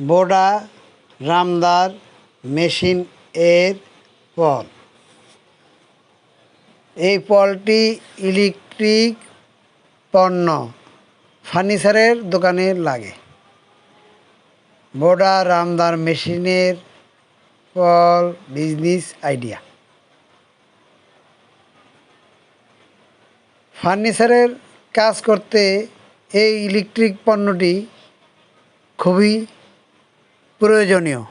বোডা, রামদার, machine এর পল। এই পলটি electric পণ্য, ফার্নিচারের দোকানে লাগে। বোডা, রামদার, মেশিনের পল, বিজনেস আইডিয়া। ফার্নিচারের কাজ করতে এই ইলেকট্রিক পণ্যটি খুবই প্রয়োজনীয়।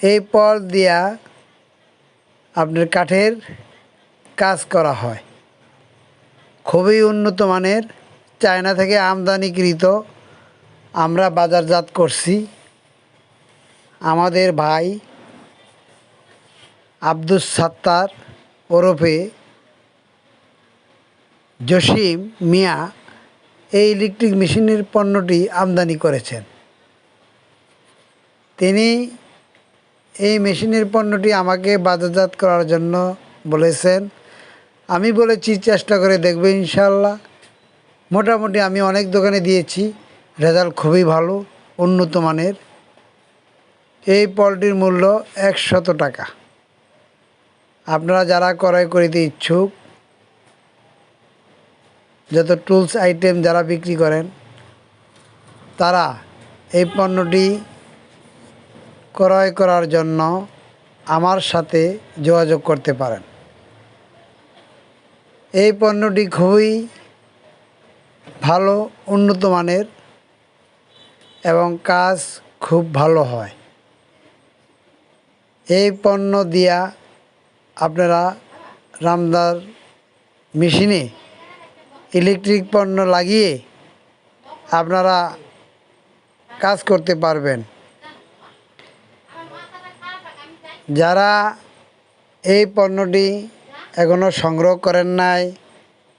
এই পল দিয়া আপনার কাঠের কাজ করা হয়। খুবই উন্নত মানের। চায়না থেকে আমদানিকৃত আমরা বাজারজাত করছি। আমাদের ভাই আব্দুস সাত্তার ওরফে জসিম মিয়া এই ইলেকট্রিক মেশিনের পণ্যটি আমদানি করেছেন। তিনি এই মেশিনের পণ্যটি আমাকে বাজারজাত করার জন্য বলেছেন। আমি বলেছি, চেষ্টা করে দেখবে ইনশাল্লাহ মোটামুটি আমি অনেক দোকানে দিয়েছি, রেজাল্ট খুবই ভালো, উন্নত মানের। এই পলটির মূল্য একশত টাকা। আপনারা যারা ক্রয় করিতে ইচ্ছুক যত টুলস আইটেম যারা বিক্রি করেন, তারা এই পণ্যটি ক্রয় করার জন্য আমার সাথে যোগাযোগ করতে পারেন। এই পণ্যটি খুবই ভালো, উন্নত মানের এবং কাজ খুব ভালো হয়। এই পণ্য দিয়া আপনারা রামদার মেশিনে ইলেকট্রিক পণ্য লাগিয়ে আপনারা কাজ করতে পারবেন। যারা এই পণ্যটি এখনও সংগ্রহ করেন নাই,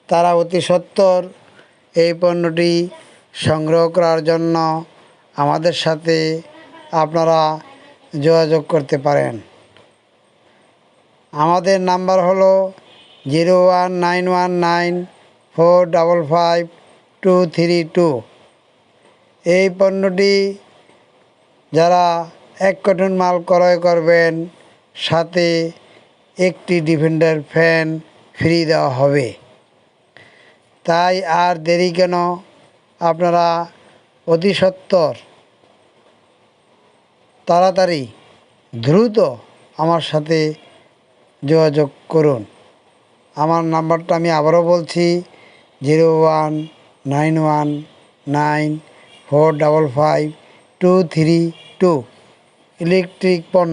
তারা অতি সত্বর এই পণ্যটি সংগ্রহ করার জন্য আমাদের সাথে আপনারা যোগাযোগ করতে পারেন। আমাদের নাম্বার হলো zero one nine one nine four double five two three two এই পণ্যটি যারা এক কটন মাল ক্রয় করবেন, সাথে একটি ডিফেন্ডার ফ্যান ফ্রি দেওয়া হবে। তাই আর দেরি কেন? আপনারা অতি সত্বর। তাড়াতাড়ি দ্রুত আমার সাথে যোগাযোগ করুন। আমার নাম্বারটা আমি আবারও বলছি zero one nine one nine four double five two three two. Electric পণ্য।